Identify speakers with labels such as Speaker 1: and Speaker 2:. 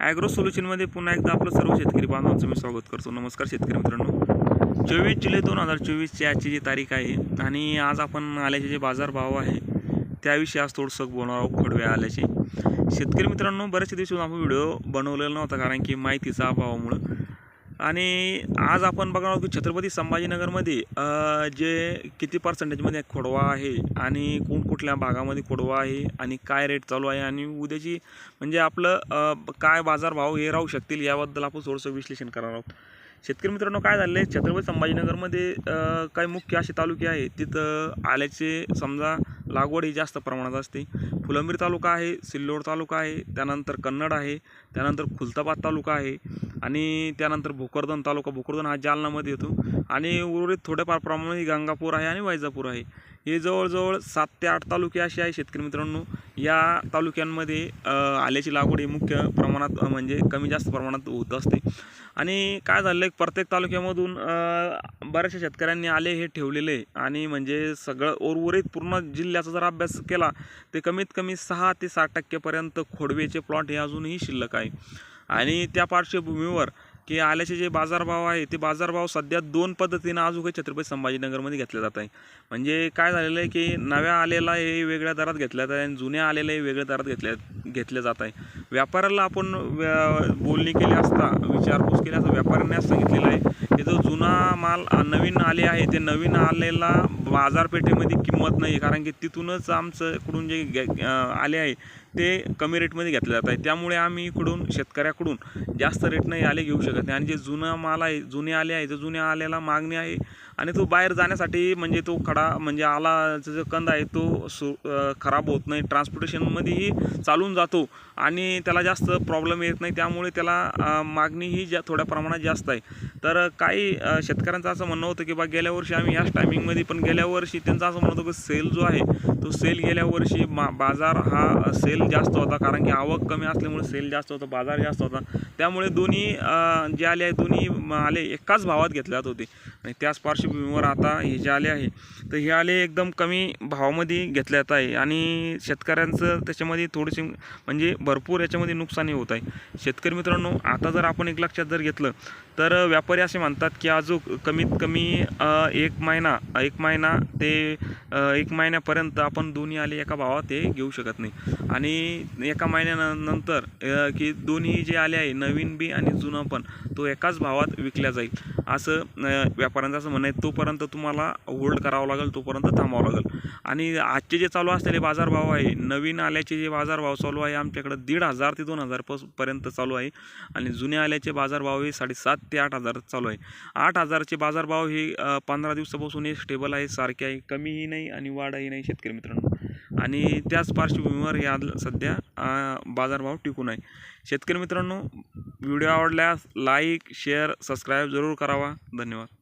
Speaker 1: Agro सोल्युशनमध्ये पुन्हा एकदा आपलं सर्व शेतकरी बांधवांचं मी स्वागत करतो. नमस्कार शेतकरी मित्रांनो. चोवीस जुलै दोन हजार चोवीसची आजची जी तारीख आहे आणि आज आपण आल्याचे जे बाजारभाव आहे त्याविषयी आज थोडंसं बोलणार आहोत खोडवे आल्याचे. शेतकरी मित्रांनो बऱ्याचशा दिवशी आपण व्हिडिओ बनवलेला नव्हता कारण की माहितीचा अभावामुळं. आणि आज आपण बघणार आहोत की छत्रपती संभाजीनगरमध्ये जे किती पर्सेंटेजमध्ये खोडवा आहे आणि कोणकुठल्या भागामध्ये खोडवा आहे आणि काय रेट चालू आहे आणि उद्याची म्हणजे आपलं काय बाजारभाव हे राहू शकतील याबद्दल आपण थोडंसं विश्लेषण करणार आहोत. शेतकरी मित्रांनो काय झालं आहे? छत्रपती संभाजीनगरमध्ये काही मुख्य असे तालुके आहेत. तिथं आल्याचे समजा लागवड ही जास्त प्रमाणात असते. फुलंब्री तालुका आहे सिल्लोड तालुका आहे त्यानंतर कन्नड आहे त्यानंतर खुलताबाद तालुका आहे आणि त्यानंतर भोकरदन तालुका. भोकरदन हा जालनामध्ये येतो आणि उर्वरित थोड्याफार प्रमाणात गंगापूर आहे आणि वैजापूर आहे. हे जवळजवळ सात ते आठ तालुके असे आहे शेतकरी मित्रांनो. या तालुक्यांमध्ये आल्याची लागवड ही मुख्य प्रमाणात म्हणजे कमी जास्त प्रमाणात होत असते. आणि काय झालं आहे प्रत्येक तालुक्यामधून बऱ्याचशा शेतकऱ्यांनी आले हे ठेवलेले आहे. आणि म्हणजे सगळं उर्वरित पूर्ण किल्ल्याचा जर अभ्यास केला तर कमीत कमी सहा ते साठ टक्केपर्यंत खोडवेचे प्लॉट हे अजूनही शिल्लक आहे. आणि त्या पार्श्वभूमीवर की आल्याचे जे बाजारभाव आहे ते बाजारभाव सध्या दोन पद्धतीनं अजूनही छत्रपती संभाजीनगरमध्ये घेतले जात आहे. म्हणजे काय झालेलं आहे की नव्या आलेला हे वेगळ्या दरात घेतल्या जात आहे आणि जुन्या आलेलं हे वेगळ्या दरात घेतल्या घेतल्या जात आहे. व्यापाऱ्याला आपण व्या- बोलणी केली असता विचारपूस केली असता व्यापाऱ्यांनी सांगितलेलं आहे. जो जुना माल नवीन आले आहे ते नवीन आलेला बाजारपेठेमध्ये किंमत नाही कारण की तिथूनच आमचं इकडून जे घे- आले आहे ते कमी रेटमध्ये घेतले जात आहे. त्यामुळे आम्ही इकडून शेतकऱ्याकडून जास्त रेट नाही आले घेऊ शकत नाही. आणि जे जुना माल आहे जुने आले आहे जे जुन्या आलेला मागणी आहे आणि तो बाहेर जाण्यासाठी म्हणजे तो खडा म्हणजे आलाचा जो कंद आहे तो सु खराब होत नाही. ट्रान्सपोर्टेशनमध्येही चालून जातो आणि त्याला जास्त प्रॉब्लेम येत नाही. त्यामुळे त्याला मागणीही मागणी ही जा थोड्या प्रमाणात जास्त आहे. तर काही शेतकऱ्यांचं असं म्हणणं होतं की बा गेल्या वर्षी आम्ही याच टायमिंगमध्ये पण गेल्या वर्षी त्यांचं असं म्हणत होतं की सेल जो आहे तो सेल गेल्या वर्षी मा बाजार हा सेल जास्त होता. कारण की आवक कमी असल्यामुळे सेल जास्त होता बाजार जास्त होता. त्यामुळे दोन्ही जे आले आहे दोन्ही म- आले एकाच भावात घेतले जात होते. आणि त्याच पार्श्वभूमीवर आता हे जे आले आहे तर हे आले एकदम कमी भावामध्ये घेतले जात आहे. आणि शेतकऱ्यांचं त्याच्यामध्ये थोडीशी म्हणजे भरपूर याच्यामध्ये नुकसानही होत आहे. शेतकरी मित्रांनो आता जर आपण एक लक्षात जर घेतलं तर व्यापारी असे म्हणतात की अजून कमीत कमी एक महिना एक महिना ते एक महिन्यापर्यंत आपण दोन्ही आले एका भावात ते घेऊ शकत नाही. आणि एका महिन्यानंतर की दोन्ही जे आले आहे नवीन बी आणि जुनं पण तो एकाच भावात विकल्या जाईल. असं व्यापाऱ्यांचं असं म्हणणं आहे तोपर्यंत तुम्हाला होल्ड करावं लागेल तोपर्यंत थांबावं लागेल. आणि आजचे जे चालू असलेले बाजारभाव आहे नवीन आल्याचे जे बाजारभाव चालू आहे आमच्याकडं दीड हजार ते दोन हजार पस पर्यंत चालू आहे. आणि जुने आल्याचे बाजारभाव हे साडेसात ते आठ हजार चालू आहे. आठ हजारचे बाजारभाव हे पंधरा दिवसापासून हे स्टेबल आहे सारखे आहे कमीही नाही आणि वाढही नाही शेतकरी मित्रांनो. आणि त्याच पार्श्वभूमीवर या सध्या बाजारभाव टिकून आहे. शेतकरी मित्रांनो व्हिडिओ आवडल्यास लाईक शेअर सबस्क्राईब जरूर करावा. धन्यवाद.